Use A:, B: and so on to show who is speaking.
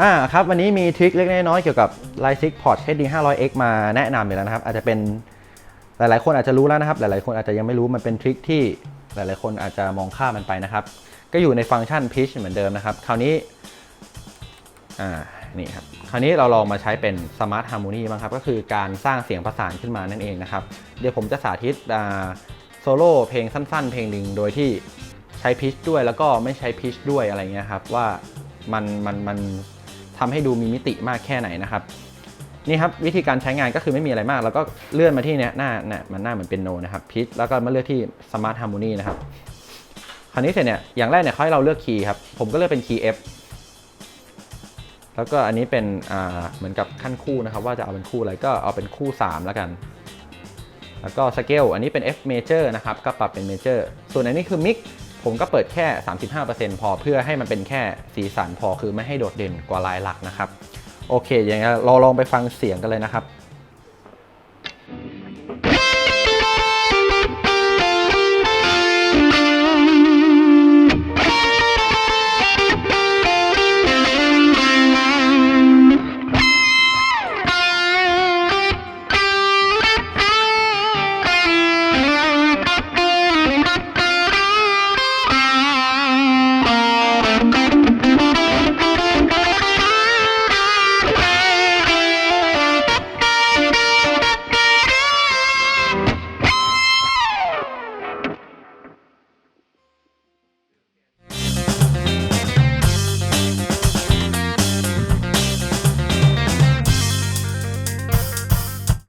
A: อ่าครับวันนี้มีทริคเล็กน้อยเกี่ยวกับ l i ซิกพอร์ต HD 500X มาแนะนำอีกแล้วนะครับ อาจจะเป็นหลายๆ คนอาจจะรู้แล้วนะครับ หลายๆ คนอาจจะยังไม่รู้มันเป็นทริคที่หลายๆ คนอาจจะมองข้ามมันไปนะครับ ก็อยู่ในฟังก์ชัน pitch เหมือนเดิมนะครับ คราวนี้อ่านี่ครับคราวนี้เราลองมาใช้เป็น Smart Harmony บ้างครับ ก็คือการสร้างเสียงประสานขึ้นมานั่นเองนะครับ เดี๋ยวผมจะสาธิตโซโล่เพลงสั้น ๆ เพลงหนึ่งโดยที่ใช้พิชด้วยแล้วก็ไม่ใช้พิชด้วยอะไรเงี้ยครับว่ามันมันมัน ทำให้ดูมีมิติมากแค่ไหนนะครับนี่ครับวิธีการใช้งานก็คือไม่มีอะไรมาก แล้วก็เลื่อนมาที่เนี้ยหน้าเนี่ยมันหน้าเหมือนเป็นโนนะครับพิชแล้วก็มาเลือกที่ Smart Harmony นะครับคราวนี้เสร็จเนี่ยอย่างแรกเนี่ยเขาให้เราเลือกคีย์ครับผมก็เลือกเป็นคีย์ F แล้วก็อันนี้เป็นอ่าเหมือนกับขั้นคู่นะครับ ว่าจะเอาเป็นคู่อะไรก็เอาเป็นคู่ 3 แล้วกัน แล้วก็สเกลอันนี้เป็น F major นะครับก็ปรับเป็น major ส่วนอันนี้คือ mix ผมก็เปิดแค่ 35%พอเพื่อให้มันเป็นแค่สีสันพอคือไม่ให้โดดเด่นกว่าลายหลักนะครับ โอเคอย่างนี้ยเราลองไปฟังเสียงกันเลยนะครับ